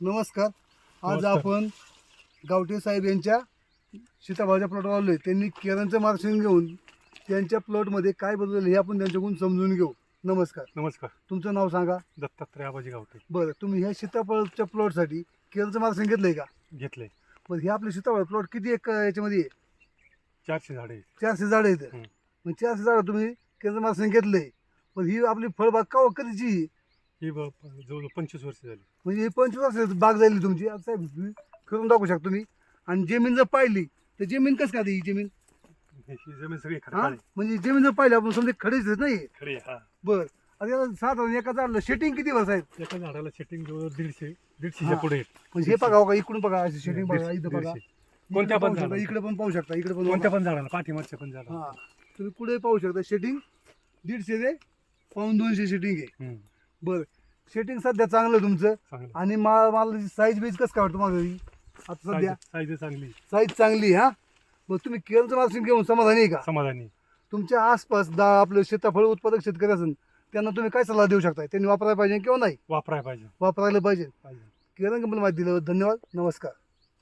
नमस्कार. आज नमस्कार. आपण गावठे साहेब यांच्या सीताभाऊच्या प्लॉटवर आलोय. त्यांनी केरळचं मार्गदर्शन घेऊन त्यांच्या प्लॉटमध्ये काय बदललं हे आपण त्यांच्याकडून समजून घेऊ. नमस्कार. नमस्कार. तुमचं नाव सांगा. दत्तात्रय आबाजी गावटे बरं तुम्ही ह्या सीताफळच्या प्लॉटसाठी केरळचं मार्गदर्शन घेतलंय का? घेतले बरं हे आपले सीताफळ प्लॉट किती एक याच्यामध्ये? आहे? चारशे झाडे चारशे झाडं आहेत. हं. मग चारशे झाडं तुम्ही केरळचं मार्गदर्शन घेतलंय. पण ही आपली फळबाग का कधीची? आहे? ही ब- जवळजवळ पंचवीस वर्ष झाली. म्हणजे ही पंचवीस वर्षाची बाग झाली तुमची. आता साहेब तुम्ही फिरून दाखवू शकता तुम्ही. आणि जमीन जर पाहिली तर जमीन कसं का ही जमीन? ही ही जमीन सगळी हा? खडकाळी म्हणजे जमीन जर पाहिली आपण समजा खडीच नाही खडी हा. बर. आता याला साधारण एका झाडाला शेटिंग किती वर्ष आहेत एका झाडाला सेटिंग जवळ दीडशे हा. दीडशेच्या पुढे. म्हणजे हे बघा बघा इकडून बघा अशी शेटिंग बघा दीडशे- इथं बघा. दीडशे. इकडे कोणत्या पण पाहू शकता झाडाला. इकडे पण पाहू शकता इकडे पण कोणत्या. पण झाडाला पाठीमागच्या पण झाडाला. हा. तुम्ही पुढे पाहू शकता शेटिंग दीडशे ते पाऊन दोनशे शेटिंग आहे. हम्म. बर. शेटिंग सध्या चांगलं तुमचं. चांगलं आणि मा- मला साईज बीज कसं काय वाटतं माझं ही? आता सध्या? साईज साईज चांगली. साईज चांगली हा? मग तुम्ही केरळचं मार्गदर्शन घेऊन समाधानी आहे का? समाधानी तुमच्या आसपास दा आपलं सीताफळ उत्पादक शेतकरी असेल त्यांना तुम्ही काय सल्ला देऊ शकता त्यांनी वापरायला पाहिजे किंवा नाही? वापरायला पाहिजे. वापरायला पाहिजे. पाहिजे. किरण कंपनी माहिती दिल्याबद्दल धन्यवाद. नमस्कार.